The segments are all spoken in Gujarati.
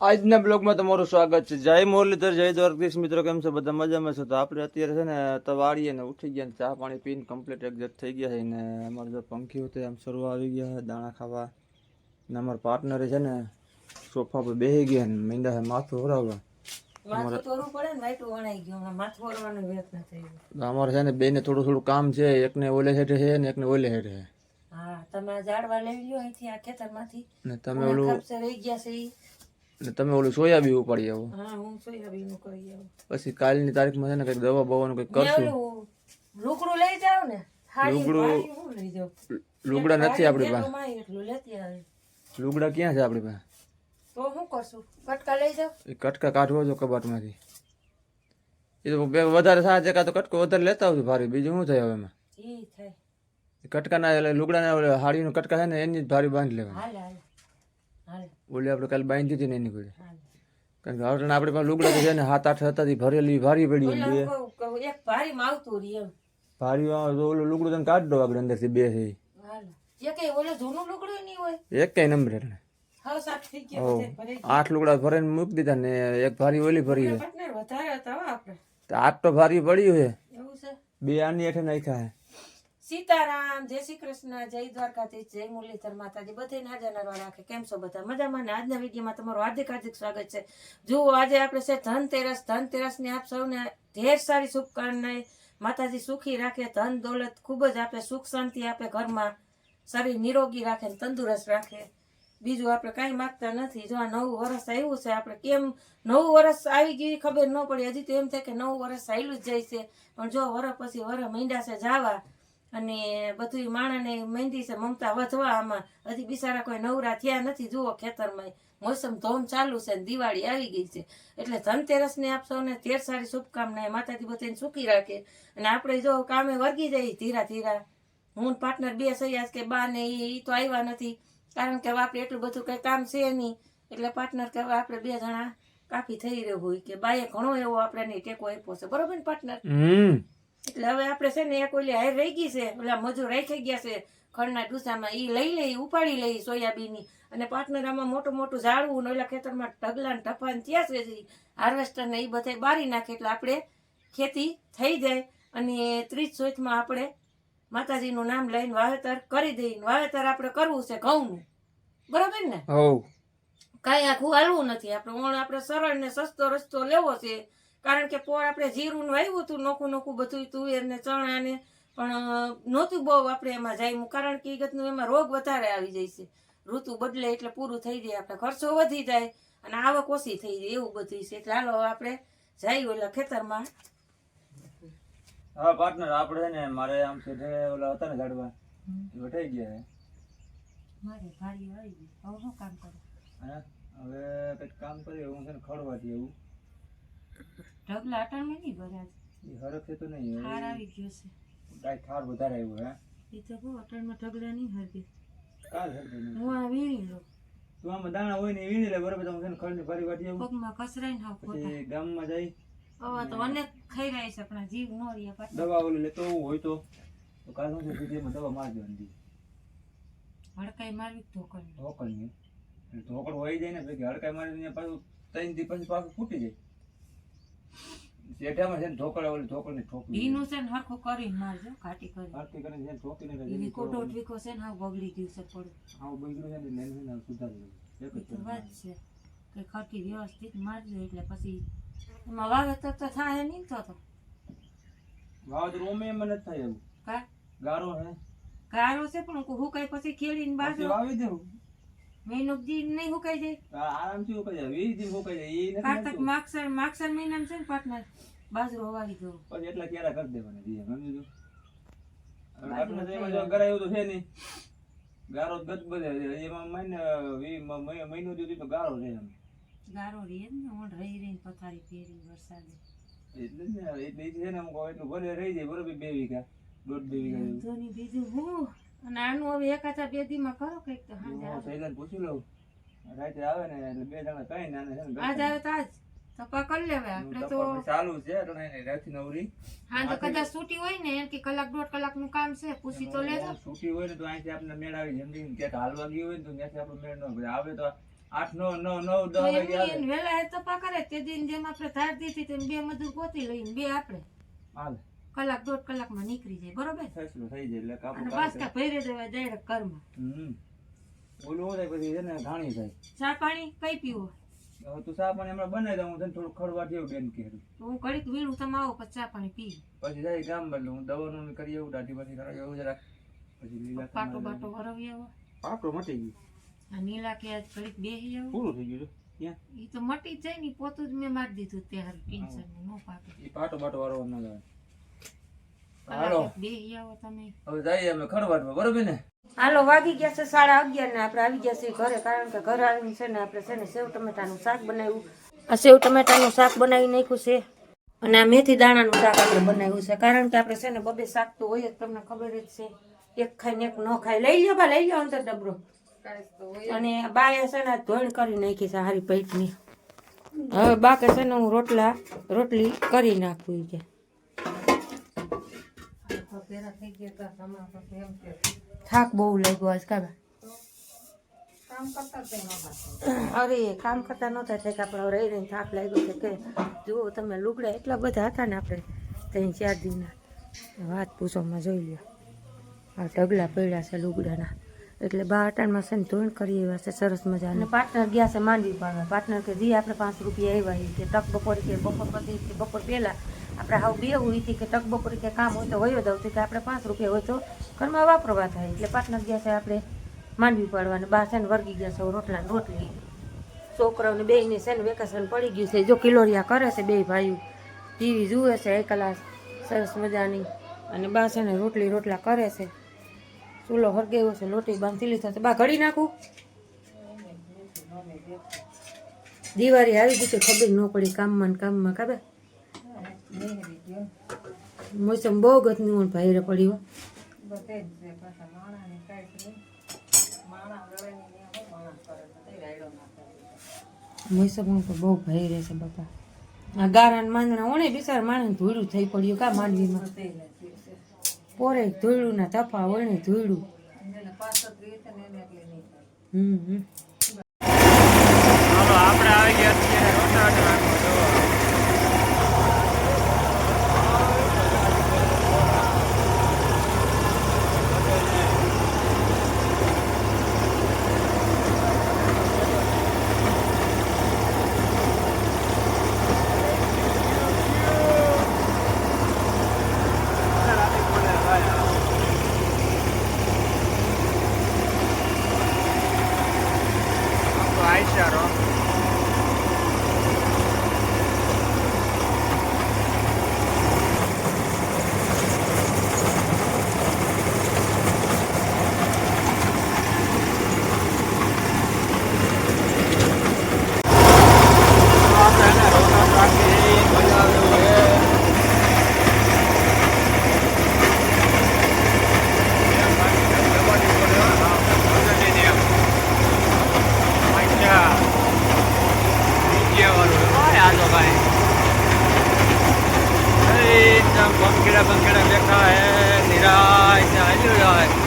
આજના બ્લોગમાં તમારું સ્વાગત છે. જય મુરલીધર જય દ્વારકીશ મિત્રો કેમ છો? બધા મજામાં છો? તો આપણે અત્યારે છે ને તવાડીએ ને ઉઠી ગયા ને ચા પાણી પીને કમ્પ્લીટ એક્ઝેક્ટ થઈ ગયા છે ને અમારે જો પંખી હોતે આમ શરૂ આવી ગયા દાણા ખાવા. ને અમારા પાર્ટનરે છે ને સોફા પર બેસી ગયા ને મીંડા છે માથું હરાવવા. અમારે છે ને વ્યર્થ ન થોડું થોડું કામ છે એકને ઓલે હેઠે છે ને એકને ઓલે હેઠે છે. તમે ઝાડવા લઈ લ્યો અહીંથી આ ખેતરમાંથી. તમે ઓલું રહી ગયા છે ઈ. ને તમે ઓલું સોયાબી ઉપાડી આવો. હા હું સોયાબીનનું કરી આવો. પછી કાલની તારીખમાં છે ને કંઈક દવા બવાનું કંઈક કરશું. લુગડું લઈ જાવ ને લુગડા નથી આપણી પાસે. લુગડા ક્યાં છે આપણી પાસે? તો હું કરશું? કટકા લઈ જાવ એ કટકા કાઢવો જો કબાટમાંથી. એ તો બે વધારે સાત કાં તો કટકો વધારે લેતા આવજો ભારી બીજું શું થાય હવે એમાં? કટકાના એટલે લુગડાના હાડીનો કટકા છે ને એની જ ભારી બાંધી લેવા ઓલી આપણે કાલે બાંધી હતી ને એની કોઈ હાલે કારણ કે હવે આપણી પાસે લુગડા તો છે ને હાથ આઠ હતાથી ભરેલી ભારી પડી ઓલા બે. કહું કહું એક ભારીમાં આવતું રહી એમ. ભારી આવે તો ઓલું લુગડું તમે કાઢ દો આગળ અંદરથી બે છે ઈ. હાલે. એ કઈ ઓલે જૂનું લુગડું નહીં હોય. એક કઈ નંબર એટલે. હવે સાફ થઈ ગયા બધે ભરાઈ આઠ લુગડા ભરીને મૂકી દીધા ને એક ભારી ઓલી ભરી છે પાર્ટનર વધારે હતા હો આપણે. તો આઠ તો ભારી પડ્યું છે એવું છે. બે આની હેઠે નાખ્યા છે સીતારામ, જય શ્રી કૃષ્ણ, જય દ્વારકાથી જય મુરલીધર માતાજી. બધે હાજર નરવા રાખે કેમ છો બધા? મજામાં ને? આજના વિડીયોમાં તમારું હાર્દિક હાર્દિક સ્વાગત છે. જુઓ, આજે આપણે છે ધનતેરસ ધનતેરસની આપ સૌને ઢેર સારી શુભકામનાએ માતાજી સુખી રાખે. ધન દોલત ખૂબ જ આપે. સુખ શાંતિ આપે. ઘરમાં શરીર નિરોગી રાખે ને તંદુરસ્ત રાખે. બીજું આપણે કાંઈ માગતા નથી. જો આ નવું વર્ષ આવ્યું છે, આપણે કેમ નવું વર્ષ આવી ગયું ખબર ન પડી. હજી તો એમ થાય કે નવું વર્ષ આવેલું જ જાય છે. પણ જો વરસ પછી વરસ મીંડા છે જાવા. અને બધું માણાને મહેંદી છે, મમતા વધવા આમાં. હજી બિચારા કોઈ નવરા થયા નથી, જુઓ ખેતરમાં. મોસમ ધોમ ચાલુ છે ને દિવાળી આવી ગઈ છે. એટલે ધનતેરસને આપશો ને તેર સારી શુભકામનાએ માતાજી બધાને સુખી રાખે. અને આપણે જો કામે વર્ગી જઈએ ધીરા ધીરા. હું પાર્ટનર બે સૈયાસ કે બા ને એ તો આવ્યા નથી. કારણ કે આપણે એટલું બધું કઈ કામ છે નહીં. એટલે પાર્ટનર કે આપણે બે જણા કાફી થઈ રહ્યું હોય કે બાએ ઘણો એવો આપણે નહીં ટેકો આપ્યો છે. બરોબર ને પાર્ટનર? એટલે હવે આપણે છે ને એક ઓલી હાર રહી ગઈ છે ઓલા મજૂર રાખી ગયા છે ખડના ઢૂસામાં. એ લઈ લઈ ઉપાડી લઈ સોયાબીનની. અને પાટનરામાં મોટું મોટું ઝાડવું ને ઓલા ખેતરમાં ઢગલા ને ટપાન થયા છે જે હાર્વેસ્ટર ને એ બધા બારી નાખે એટલે આપણે ખેતી થઈ જાય. અને ત્રીજ ચોથમાં આપણે માતાજીનું નામ લઈને વાવેતર કરી દઈએ વાવેતર આપણે કરવું છે ઘઉંનું. બરાબર ને? કાંઈ આખું હાલવું નથી. આપણે ઓણ આપણે સરળ ને સસ્તો રસ્તો લેવો છે. કારણ કે પોર આપણે જીરું ને વાવ્યું હતું નોખું નોખું બધું તુવેર ને ચણા ને પણ નહોતું બહુ આપણે એમાં જાયમું કારણ કે ઈગતનું એમાં રોગ વધારે આવી જાય છે. ઋતુ બદલે એટલે પૂરું થઈ જાય આપણે ખર્ચો વધી જાય અને આવક ઓછી થઈ જાય એવું બધું છે. એટલે હાલો હવે આપણે જઈએ ઓલા ખેતરમાં. હા પાર્ટનર આપણે ને મારે આમ છે ઓલા હતા ને ઝાડવા એ વટાઈ ગયા મારે ભાડી આવી ગઈ. હવે શું કામ કરું? હા હવે કંઈક કામ કરીએ હું છે ને ખડવાથી એવું ઢગલા અટાણમાં નહીં ભર્યા એ હરખે છે તો નહીં હાર આવી ગયો છે. કાંઈ ઠાર વધારે આવ્યો હે? એ તો બહુ અટાણમાં ઢગલા નહીં હરગે કાલ હરગે હું આ વીણી લઉં. તું આમાં દાણા હોય ને વીણી લે બરોબર? તો હું છે ને ફરી વાટી આવું. પગમાં કસરાઈને હાવ ખોટા. ગામમાં જઈ. હવે તો અનેક ખાઈ રહ્યા છે આપણા જીવ નો રહ્યા પાછા. દવા ઓલી લેતો હોય તો. તો કાલ હું છે સીધી એમાં દવા મારી દેવાની હડકાઈ મારવી તો કરી ઢોકળની એટલે ઢોકળ હોય જાય ને પછી હડકાઈ મારી પાછું ત્રણ દી પછી પાછું ફૂટી જાય. શેઠામાં છે ને ઢોકળ ઓલી ઢોકળની ઠોકરી. ઈનું છે ને હરખું કરી મારજો ઘાટી કરી. આરતી કરીને છે ને ઠોકીને ઈ કોટો ઠીકો છે ને હા બગડી ગયું છે પડું હા બગડ્યું છે ને લેન ને સુધારી. એક જ વાત છે. કે ખરકી વ્યવસ્થિત મારજો એટલે પછી એમાં વાવેતર તો થાય નહીં તો તો. વાવેતર ઓમે મને થાય એવું કા? ગારો હે. ગારો છે પણ હું કઈ પછી ખેડીને બાજુ વાવી દેવું. મહિનો નહીં હુકાઈ જાય. આરામથી ઉકાઈ જાય. વીસ દિન ઉકાઈ જાય. એ કારતક માગસર માગસર મહિનામાં છે ને પાર્ટનર બાજરો વાવી દઉં પછી એટલા ક્યારે કરી દેવાના જીએ સમજી તું હવે તો એમાં જો ગરાયું તો છે નહીં ગારો જ ગત બધે એમાં મહિને સુધી તો ગારો છે એમ. ગારો રહે ને ઓણ રહી રહીને પથારી ફેરી વરસાદે. એટલે ને એટલે છે ને અમુક એટલું ભલે રહી જાય બરોબર બે વીઘા દોઢ બે વીઘા બીજું હું? અને આનું હવે એકાચા બે દીમાં કરો કંઈક તો પૂછી લઉં. રાતે આવે ને એટલે બે જણા કઈ ને આને છે ને આજ આવે તો આજ. તો પકડ લેવાય. આપણે તો ચાલુ છે એટલે નવરી. હા તો કદાચ છૂટી હોય ને એમ કે કલાક દોઢ કલાકનું કામ છે પૂછી તો લેજો. છૂટી હોય ને તો અહીંથી આપણે મેળ આવી ક્યાંક હાલવા ગયું હોય ને તો ત્યાંથી આપણો મેળ ન આવે તો આઠ નવ નવ નવ દસ વાગે એમની આવે. એને વેલા એ તપા કરે તે દિન જેમ આપણે ધાર દીધી તેમ બે મજૂર ગોતી લઈને બે આપણે. હાલે. કલાક દોઢ કલાકમાં નીકળી જાય બરોબર? ફેસલો થઈ જાય એટલે અને પાસ્તા ભરી દેવા ડાયરેક્ટ ઘરમાં. હમ. ઓલું થાય પછી છે ને ઘાણી થાય. ચા પાણી કઈ પીવો? હવે તું ચા પાણી હમણાં બનાવી દઉં હું તને થોડું ખડવા જેવું બેન કે. તો હું ઘડીક વીણું તમે આવો પછી ચા પાણી પી પછી જાય ગામ બદલું હું દવાનું ને કરી આવું દાઢી પછી કરો એવું જરાક. પછી લીલા પાટો બાટો વરવી આવો. પાટો મટી ગયું. આ નીલા કે આજ ઘડીક બેસી આવો. પૂરું થઈ ગયું ત્યાં એ તો મટી જ જાય ને પોતું જ મેં મારી દીધું ત્યાં ટેન્શન નો પાટો એ પાટો બાટો વાળો ના લાવે હાલો. કલાક ગયા તમે. હવે જઈએ અમે ખડવાટમાં બરોબર ને? હાલો વાગી ગયા છે સાડા અગિયાર ને આપણે આવી ગયા છીએ ઘરે કારણ કે ઘરે આવીને છે ને આપણે છે ને સેવ ટમેટાનું શાક બનાવ્યું. આ સેવ ટમેટાનું શાક બનાવી નાખ્યું છે અને આ મેથી દાણાનું શાક આપણે બનાવ્યું છે. કારણ કે આપણે છે ને બબે શાક તો હોય જ તમને ખબર જ છે. એક ખાઈને એક ન ખાય. લઈ લ્યો બા લઈ લ્યો અંદર ડબરો. અને બાએ છે ને ધોણ કરી નાખી છે હારી પેટની. હવે બા કે છે ને હું રોટલા રોટલી કરી નાખું છે થાક બહુ લાગ્યો આજ કાબા અરે કામ કરતા નહોતા એટલે કે આપણે રહી રહીને થાક લાગ્યો છે કે જુઓ તમે લુગડા એટલા બધા હતા ને આપણે ત્રણ ચાર દિનના. વાત પૂછવામાં જોઈ લ્યો. આ ઢગલા પડ્યા છે લુગડાના. એટલે બા અટાણમાં છે ને ધોણ કરી એવા છે સરસ મજા અને પાર્ટનર ગયા છે માંડવી પાડવા પાર્ટનર કે જી આપણે પાંચ રૂપિયા આવ્યા એ કે તક બપોર કે બપોર પછી કે બપોર પહેલા. આપણે હાવ બે હોય કે ટક બપોર કે કામ હોય તો વયો દઉં કે આપણે પાંચ રૂપિયા હોય તો ઘરમાં વાપરવા થાય. એટલે પાર્ટનર ગયા છે આપણે માંડવી પાડવાને. બા છે ને વર્ગી ગયા છે રોટલા રોટલી. છોકરાઓને બેયને છે ને વેકેશન પડી ગયું છે. જો કિલોરિયા કરે છે બે ભાઈઓ. ટીવી જુએ છે એક કલાક સરસ મજાની. અને બા છે ને રોટલી રોટલા કરે છે. ચૂલો હરગેવો છે, લોટી બાંધી લીધો છે. બા ઘડી નાખું? દિવાળી આવી ગઈ છે, ખબર ન પડી. કામમાં ને કામમાં, ખબર? મોસમ બહુ ગતની હું ભાઈરે પડ્યો. મોસમ તો બહુ ભાઈ રહેશે બાપા. આ ગારા માંદણા ઓણે બિચાર માણસ ધૂળું થઈ પડ્યું. કા માંડવીમાં પોરે ધોળું ના તફા ઓણે ધોળું. હમ આપણે આવી ગયા છીએ બંકેડા બંકેડા બેઠા હે નિરાય ચાલ્યું જાય માંડવી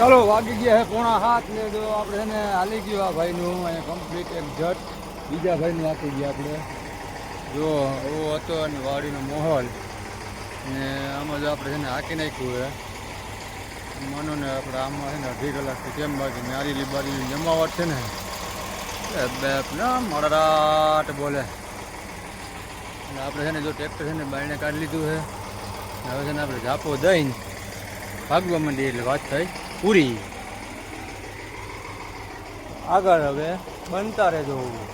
ચાલો, વાગી ગયા હે પોણા હાથ ને જો આપણે છે ને હાલી ગયું આ ભાઈનું, અહીંયા કમ્પ્લીટ એક જટ. બીજા ભાઈને આપી ગયા આપણે. જો, એવો હતો અને વાડીનો માહોલ. ને આમાં જો આપણે છે ને હાકી નાખ્યું હે. માનો ને આપણે આમાં છે ને અઢી કલાકથી કેમ બાકી? નારી લીબારીની જમાવટ છે ને. એ બેપ ના મરરાટ બોલે. અને આપણે છે ને જો ટ્રેક્ટર છે ને બાયણે કાઢી લીધું છે હવે છે ને આપણે ઝાપો દઈને ભાગવા માંડીએ એટલે વાત થઈ પૂરી. આગળ હવે બનતા રહેજો.